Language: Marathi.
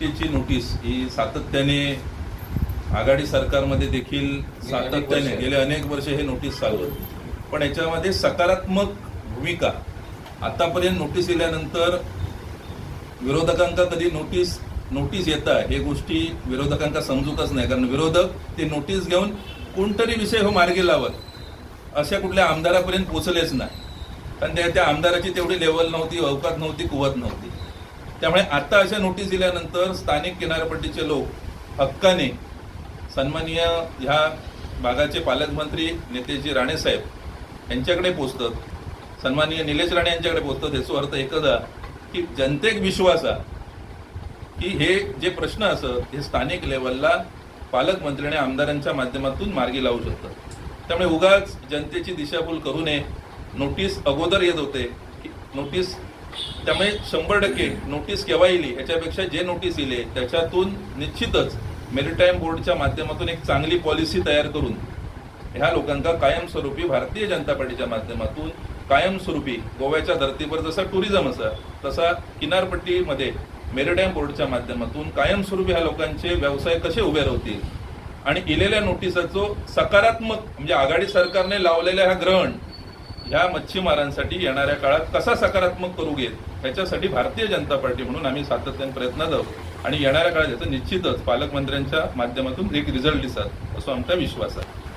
नोटीस ही सातत्याने आघाडी सरकारमध्ये देखील सातत्याने गेले अनेक वर्ष हे नोटीस चालू होते. पण याच्यामध्ये सकारात्मक भूमिका आतापर्यंत नोटीस दिल्यानंतर विरोधकांका कधी नोटीस नोटीस येता हे गोष्टी विरोधकांका समजूकच नाही. कारण विरोधक ते नोटीस घेऊन कोणतरी विषय हो मार्गी लावत अशा कुठल्या आमदारापर्यंत पोचलेच नाही. कारण त्या त्या आमदाराची तेवढी लेवल नव्हती अवकात नव्हती कुवत नव्हती. त्यामुळे आता अशा नोटीस दिल्यानंतर स्थानिक किनारपट्टीचे लोक हक्काने सन्माननीय ह्या भागाचे पालकमंत्री नेतेजी राणेसाहेब यांच्याकडे पोचतात. सन्माननीय निलेश राणे यांच्याकडे पोचतात. याचा अर्थ एकच हा की जनतेक विश्वास हा की हे जे प्रश्न असत हे स्थानिक लेवलला पालकमंत्री आणि आमदारांच्या माध्यमातून मार्गी लावू शकतात. त्यामुळे उगाच जनतेची दिशाभूल करू नये. नोटीस अगोदर येत होते की नोटीस त्यामुळे शंभर टक्के नोटीस केव्हा येईल याच्यापेक्षा जे नोटीस येईल त्याच्यातून निश्चितच मेरिटाईम बोर्डच्या माध्यमातून एक चांगली पॉलिसी तयार करून ह्या लोकांका कायमस्वरूपी भारतीय जनता पार्टीच्या माध्यमातून कायमस्वरूपी गोव्याच्या धर्तीवर जसा टुरिझम असा तसा किनारपट्टीमध्ये मेरिटाईम बोर्डच्या माध्यमातून कायमस्वरूपी ह्या लोकांचे व्यवसाय कसे उभे राहतील? आणि इलेल्या नोटिसाचो सकारात्मक म्हणजे आघाडी सरकारने लावलेल्या ह्या ग्रहण ह्या मच्छीमारांसाठी येणाऱ्या काळात कसा सकारात्मक करू घेत याच्यासाठी भारतीय जनता पार्टी म्हणून आम्ही सातत्याने प्रयत्नात आहोत. आणि येणाऱ्या काळात याचं निश्चितच पालकमंत्र्यांच्या माध्यमातून एक रिझल्ट दिसत असं आमचा विश्वास आहे.